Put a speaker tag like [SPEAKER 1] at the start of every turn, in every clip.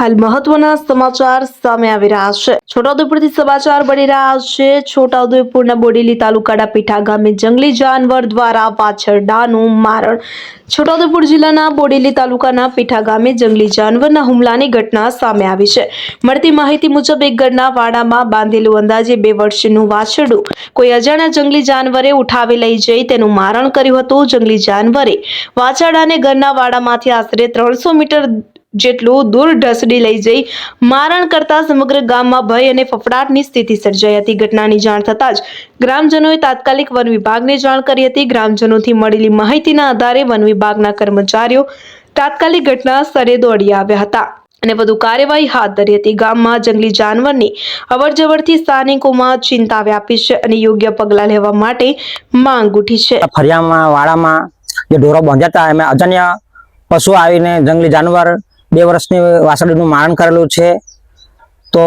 [SPEAKER 1] હાલ મહત્વના સમાચાર સામે આવી રહ્યા છે. છોટાઉદેપુરથી સમાચાર બની રહ્યા છે. છોટાઉદેપુરના બોડેલી તાલુકાના પીઠા ગામે જંગલી જાનવર દ્વારા વાછરડાનું મારણ. છોટાઉદેપુર જિલ્લાના બોડેલી તાલુકાના પીઠા ગામે જંગલી જાનવરના હુમલાની ઘટના સામે આવી છે. મળતી માહિતી મુજબ એક ઘરના વાડામાં બાંધેલું અંદાજે બે વર્ષનું વાછરડું કોઈ અજાણ્યા જંગલી જાનવરે ઉઠાવી લઈ જઈ તેનું મારણ કર્યું હતું. જંગલી જાનવરે વાછરડાને ઘરના વાડામાંથી આશરે ત્રણસો મીટર જેટલું દૂર ઢસડી લઈ જઈ મારણ કરતા સમગ્ર ગામમાં ભય અને ફફડાટની સ્થિતિ સર્જાઈ હતી. ઘટનાની જાણ થતાં જ ગ્રામજનોએ તાત્કાલિક વન વિભાગને જાણ કરી હતી. ગ્રામજનોથી મળેલી માહિતીના આધારે વન વિભાગના કર્મચારીઓ તાત્કાલિક ઘટના સ્થળે દોડી આવ્યા હતા અને વધુ કાર્યવાહી હાથ ધરી હતી. ગામમાં જંગલી જાનવરની અવરજવરથી સ્થાનિકોમાં ચિંતા વ્યાપી છે અને યોગ્ય પગલાં લેવા માટે માંગ ઉઠી છે.
[SPEAKER 2] ફરિયામાં વાડામાં જે ઢોરો બાંધ્યા હતા, એમાં અજન્ય પશુ આવીને જંગલી જાનવર બે વર્ષની વાસળીનું મારણ કરેલું છે. તો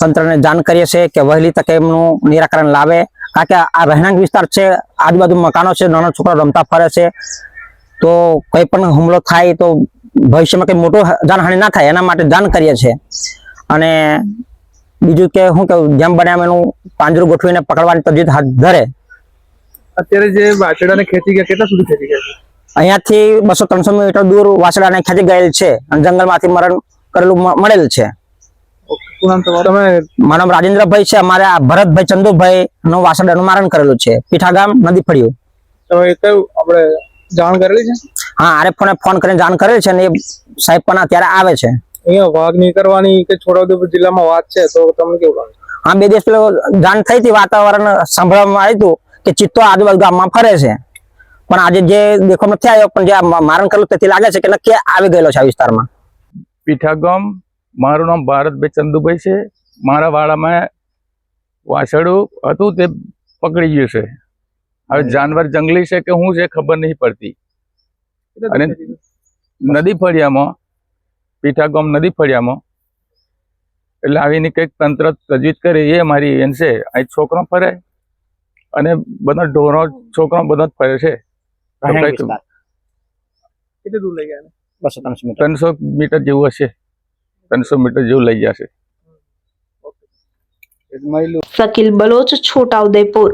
[SPEAKER 2] તંત્રને જાણ કરીએ છીએ કે વહેલી તકે એમનું નિરાકરણ લાવે. કારણ કે આ રહેણાંક વિસ્તાર છે, આજુબાજુ મકાનો છે, નાના છોકરા રમતા ફરે છે. તો કંઈ પણ હુમલો થાય તો ભવિષ્યમાં કંઈ મોટો જાનહાનિ ના થાય, એના માટે જાણ કરીએ છીએ. અને બીજું કે શું કેવું જેમ બને એનું પાંજરું ગોઠવીને પકડવાની તજવીજ હાથ ધરે.
[SPEAKER 3] અત્યારે જે વાછરડાને ખેંચી ગયા કેટલા સુધી ખેંચી
[SPEAKER 2] અહીંયાથી બસો ત્રણસો મીટર દૂર વાસડાને ખેંચી ગયેલ છે અને જંગલમાંથી મરણ કરેલું મળેલ છે. મારું નામ રાજેન્દ્રભાઈ છે. અમારે આ ભરતભાઈ ચંદુભાઈ નું વાસડાનું મરણ કરેલું છે. પીઠા ગામ નદી ફળ્યું.
[SPEAKER 3] આપણે જાણ કરેલી છે?
[SPEAKER 2] હા આરે ફોન કરીને જાણ કરેલ છે અને એ સાહેબ પણ અત્યારે આવે છે.
[SPEAKER 3] અહીંયા વાઘ નીકળવાની કે છોટાઉદેપુર જિલ્લામાં વાત છે તો તમને કેવું લાગે?
[SPEAKER 2] હા બે દિવસ પેલો જાણ થઈ હતી વાતાવરણ સાંભળવામાં આવ્યું હતું કે ચિત્તો આજુબાજુ ગામમાં ફરે છે. પણ આજે જે દેખો નથી આવ્યો પણ જે મારણ કરેલું તેથી લાગે છે કે નક્કી આવી ગયેલો છે આ વિસ્તારમાં.
[SPEAKER 4] પીઠાગમ મારું નામ ભારતભાઈ ચંદુભાઈ છે. મારા વાડામાં વાછડું હતું તે પકડી ગયું છે. હવે જાનવર જંગલી છે કે શું છે ખબર નહીં પડતી. અને-? નદી ફળિયામાં પીઠાગમ નદી ફળિયામાં એટલે આવીને કંઈક તંત્ર તજવીજ કરે એ મારી એન છે. અહીં છોકરો ફરે અને બધા ઢોરો છોકરો બધા જ ફરે છે.
[SPEAKER 3] કેટલી દૂર લઈ ગયા
[SPEAKER 2] બસો ત્રણસો મીટર.
[SPEAKER 4] ત્રણસો મીટર જેવું હશે. ત્રણસો મીટર જેવું લઈ જશે
[SPEAKER 1] શકીલ બલોચ છોટાઉદેપુર